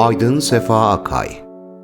Aydın Sefa Akay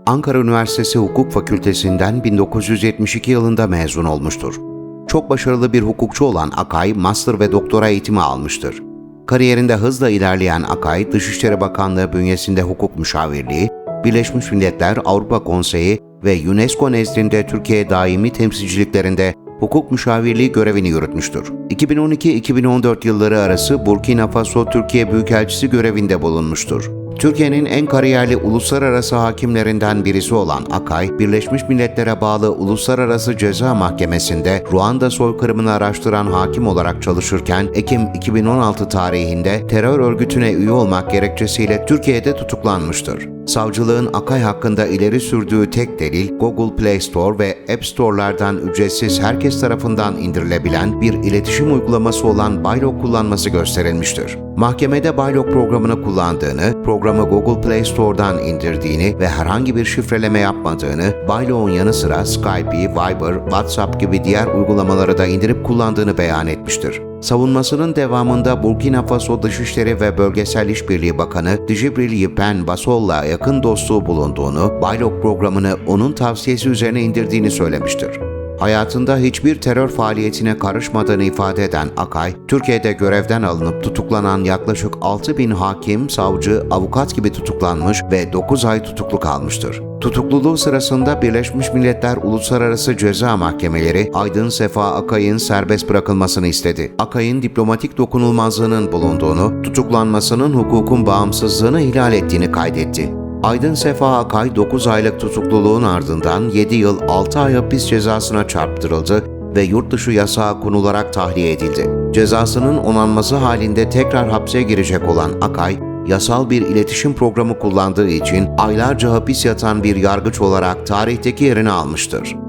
Ankara Üniversitesi Hukuk Fakültesinden 1972 yılında mezun olmuştur. Çok başarılı bir hukukçu olan Akay, master ve doktora eğitimi almıştır. Kariyerinde hızla ilerleyen Akay, Dışişleri Bakanlığı bünyesinde hukuk müşavirliği, Birleşmiş Milletler, Avrupa Konseyi ve UNESCO nezdinde Türkiye daimi temsilciliklerinde hukuk müşavirliği görevini yürütmüştür. 2012-2014 yılları arası Burkina Faso Türkiye Büyükelçisi görevinde bulunmuştur. Türkiye'nin en kariyerli uluslararası hakimlerinden birisi olan Akay, Birleşmiş Milletler'e bağlı Uluslararası Ceza Mahkemesi'nde Ruanda soykırımını araştıran hakim olarak çalışırken Ekim 2016 tarihinde terör örgütüne üye olmak gerekçesiyle Türkiye'de tutuklanmıştır. Savcılığın Akay hakkında ileri sürdüğü tek delil Google Play Store ve App Store'lardan ücretsiz herkes tarafından indirilebilen bir iletişim uygulaması olan Baylog kullanması gösterilmiştir. Mahkemede Baylog programını kullandığını, programı Google Play Store'dan indirdiğini ve herhangi bir şifreleme yapmadığını, Baylog'un yanı sıra Skype'i, Viber, WhatsApp gibi diğer uygulamaları da indirip kullandığını beyan etmiştir. Savunmasının devamında Burkina Faso Dışişleri ve Bölgesel İşbirliği Bakanı Djibril Yipen Basol'la yakın dostluğu bulunduğunu, Baylog programını onun tavsiyesi üzerine indirdiğini söylemiştir. Hayatında hiçbir terör faaliyetine karışmadığını ifade eden Akay, Türkiye'de görevden alınıp tutuklanan yaklaşık 6 bin hakim, savcı, avukat gibi tutuklanmış ve 9 ay tutuklu kalmıştır. Tutukluluğu sırasında Birleşmiş Milletler Uluslararası Ceza Mahkemeleri Aydın Sefa Akay'ın serbest bırakılmasını istedi. Akay'ın diplomatik dokunulmazlığının bulunduğunu, tutuklanmasının hukukun bağımsızlığını ihlal ettiğini kaydetti. Aydın Sefa Akay 9 aylık tutukluluğun ardından 7 yıl 6 ay hapis cezasına çarptırıldı ve yurt dışı yasağı konularak tahliye edildi. Cezasının onanması halinde tekrar hapse girecek olan Akay, yasal bir iletişim programı kullandığı için aylarca hapis yatan bir yargıç olarak tarihteki yerini almıştır.